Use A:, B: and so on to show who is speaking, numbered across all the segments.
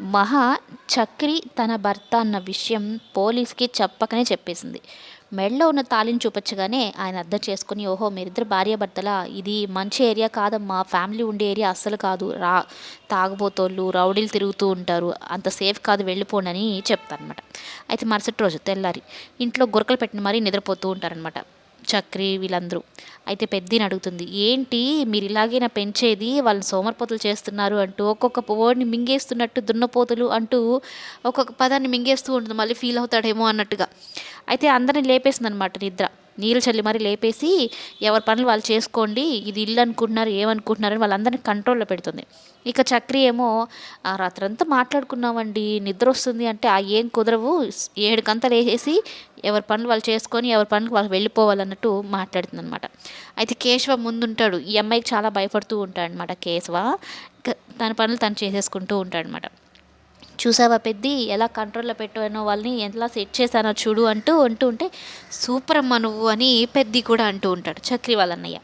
A: మహా చక్రి తన భర్త అన్న విషయం పోలీస్కి చెప్పకనే చెప్పేసింది. మెడలో ఉన్న తాళిని చూపించగానే ఆయన అర్థం చేసుకుని ఓహో మీరిద్దరు భార్యాభర్తలా ఇది మంచి ఏరియా కాదమ్మా. ఫ్యామిలీ ఉండే ఏరియా అస్సలు కాదు. రా తాగుబోతోళ్ళు రౌడీలు తిరుగుతూ ఉంటారు. అంత సేఫ్ కాదు వెళ్ళిపోండి అని చెప్తారనమాట అయితే మరుసటి రోజు తెల్లారి ఇంట్లో గురకలు పెట్టిన మరీ నిద్రపోతూ ఉంటారనమాట చక్రి వీళ్ళందరూ. అయితే పెద్దని అడుగుతుంది ఏంటి మీరు ఇలాగైనా పెంచేది వాళ్ళని సోమరిపోతులు చేస్తున్నారు అంటూ ఒక్కొక్క వర్డ్ని మింగేస్తున్నట్టు దున్నపోతులు అంటూ ఒక్కొక్క పదాన్ని మింగేస్తూ ఉంటుంది మళ్ళీ ఫీల్ అవుతాడేమో అన్నట్టుగా. అయితే అందరిని లేపేసింది అనమాట నిద్ర. నీళ్ళు చల్లి మరి లేపేసి ఎవరి పనులు వాళ్ళు చేసుకోండి ఇది ఇల్లు అనుకుంటున్నారు ఏమనుకుంటున్నారని అని వాళ్ళందరినీ కంట్రోల్లో పెడుతుంది. ఇక చక్రి ఏమో ఆ రాత్రంతా మాట్లాడుకున్నామండి నిద్ర వస్తుంది అంటే ఆ ఏం కుదరవు ఏడు గంటలు వేసేసి ఎవరి పనులు వాళ్ళు చేసుకొని ఎవరి పనులు వాళ్ళు వెళ్ళిపోవాలన్నట్టు మాట్లాడుతుంది అనమాట అయితే కేశవ ముందుంటాడు. ఈ అమ్మాయికి చాలా భయపడుతూ ఉంటాడు అనమాట కేశవ తన పనులు తను చేసేసుకుంటూ ఉంటాడు అనమాట చూసావా పెద్ది? ఎలా కంట్రోల్లో పెట్టానో వాళ్ళని ఎలా సెట్ చేశానో చూడు అంటూ అంటూ ఉంటే సూపర్ అమ్మ నువ్వు అని పెద్ది కూడా అంటూ ఉంటాడు చక్రి వాళ్ళన్నయ్య.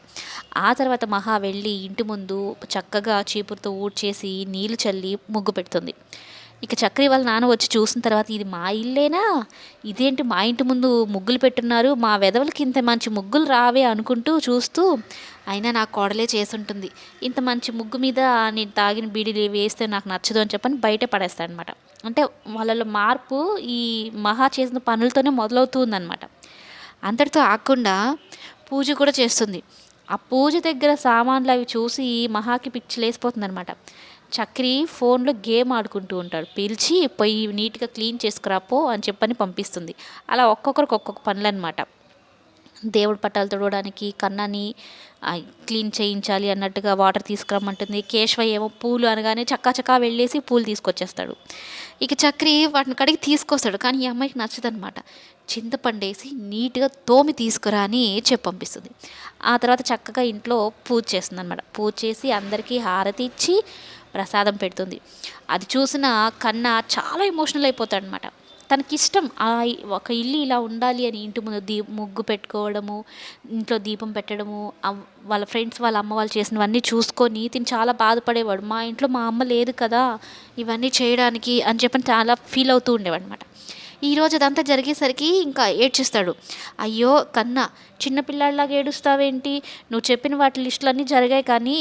A: ఆ తర్వాత మహా వెళ్ళి ఇంటి ముందు చక్కగా చీపురుతో ఊడ్చేసి నీళ్ళు చల్లి ముగ్గు పెడుతుంది. ఇక చక్రి వాళ్ళ నాన్న వచ్చి చూసిన తర్వాత ఇది మా ఇల్లేనా? ఇదేంటి మా ఇంటి ముందు ముగ్గులు పెట్టున్నారు? మా వెదవులకి ఇంత మంచి ముగ్గులు రావే అనుకుంటూ చూస్తూ అయినా నాకు కోడలే చేసుంటుంది. ఇంత మంచి ముగ్గు మీద నేను తాగిన బీడీలు వేస్తే నాకు నచ్చదు అని చెప్పని బయట పడేస్తాడనమాట. అంటే వాళ్ళలో మార్పు ఈ మహా చేసిన పనులతోనే మొదలవుతుందన్నమాట అంతటితో ఆకుండా పూజ కూడా చేస్తుంది. ఆ పూజ దగ్గర సామాన్లు అవి చూసి మహాకి పిచ్చి లేసిపోతుంది అనమాట చక్రి ఫోన్లో గేమ్ ఆడుకుంటూ ఉంటాడు. పిలిచి పోయి నీట్గా క్లీన్ చేసుకురాపో అని చెప్పని పంపిస్తుంది. అలా ఒక్కొక్కరికి ఒక్కొక్క పనులు అనమాట దేవుడి పట్టాలు తుడవడానికి కన్నాని క్లీన్ చేయించాలి అన్నట్టుగా వాటర్ తీసుకురమ్మంటుంది. కేశవ ఏమో పూలు అనగానే చక్కా చక్కా వెళ్ళేసి పూలు తీసుకొచ్చేస్తాడు. ఇక చక్రి వాటిని కడిగి తీసుకొస్తాడు. కానీ ఈ అమ్మాయికి నచ్చదనమాట చింతపండేసి నీట్గా తోమి తీసుకురా అని చెప్పి పంపిస్తుంది. ఆ తర్వాత చక్కగా ఇంట్లో పూజ చేస్తుంది అనమాట పూజ చేసి అందరికీ హారతి ఇచ్చి ప్రసాదం పెడుతుంది. అది చూసిన కన్నా చాలా ఎమోషనల్ అయిపోతాడు అనమాట తనకిష్టం ఆ ఒక ఇల్లు ఇలా ఉండాలి అని ఇంటి ముందు దీ ముగ్గు పెట్టుకోవడము ఇంట్లో దీపం పెట్టడము వాళ్ళ ఫ్రెండ్స్ వాళ్ళ అమ్మ వాళ్ళు చేసినవన్నీ చూసుకొని తిని చాలా బాధపడేవాడు. మా ఇంట్లో మా అమ్మ లేదు కదా ఇవన్నీ చేయడానికి అని చెప్పని చాలా ఫీల్ అవుతూ ఉండేవాడు అనమాట ఈరోజు అదంతా జరిగేసరికి ఇంకా ఏడ్చిస్తాడు. అయ్యో కన్నా చిన్నపిల్లాడిలాగా ఏడుస్తావేంటి? నువ్వు చెప్పిన వాటి లిస్టులన్నీ జరిగాయి కానీ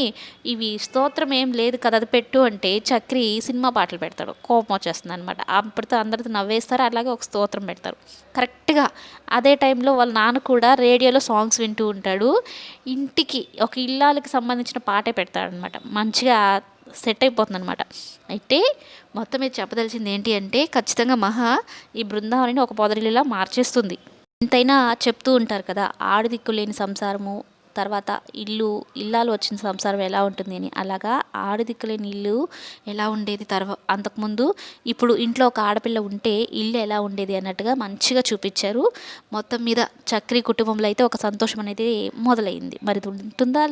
A: ఇవి స్తోత్రం ఏం లేదు కదా అది పెట్టు అంటే చక్రి సినిమా పాటలు పెడతాడు. కోపం వచ్చేస్తుంది అనమాట అప్పటితో అందరితో నవ్వేస్తారు అలాగే ఒక స్తోత్రం పెడతారు. కరెక్ట్గా అదే టైంలో వాళ్ళ నాన్న కూడా రేడియోలో సాంగ్స్ వింటూ ఉంటాడు. ఇంటికి ఒక ఇల్లాలకు సంబంధించిన పాటే పెడతాడనమాట మంచిగా సెట్ అయిపోతుంది అనమాట అయితే మొత్తం మీద చెప్పదలిచింది ఏంటి అంటే ఖచ్చితంగా మహా ఈ బృందావనిని ఒక పొదరిలా మార్చేస్తుంది. ఎంతైనా చెప్తూ ఉంటారు కదా ఆడదిక్కు లేని సంసారము తర్వాత ఇల్లు ఇల్లాలు వచ్చిన సంసారం ఎలా ఉంటుంది అని. అలాగా ఆడదిక్కులేని ఇల్లు ఎలా ఉండేది తర్వా అంతకుముందు ఇప్పుడు ఇంట్లో ఒక ఆడపిల్ల ఉంటే ఇల్లు ఎలా ఉండేది అన్నట్టుగా మంచిగా చూపించారు. మొత్తం మీద చక్రి కుటుంబంలో అయితే ఒక సంతోషం అనేది మొదలైంది. మరి ఉంటుందా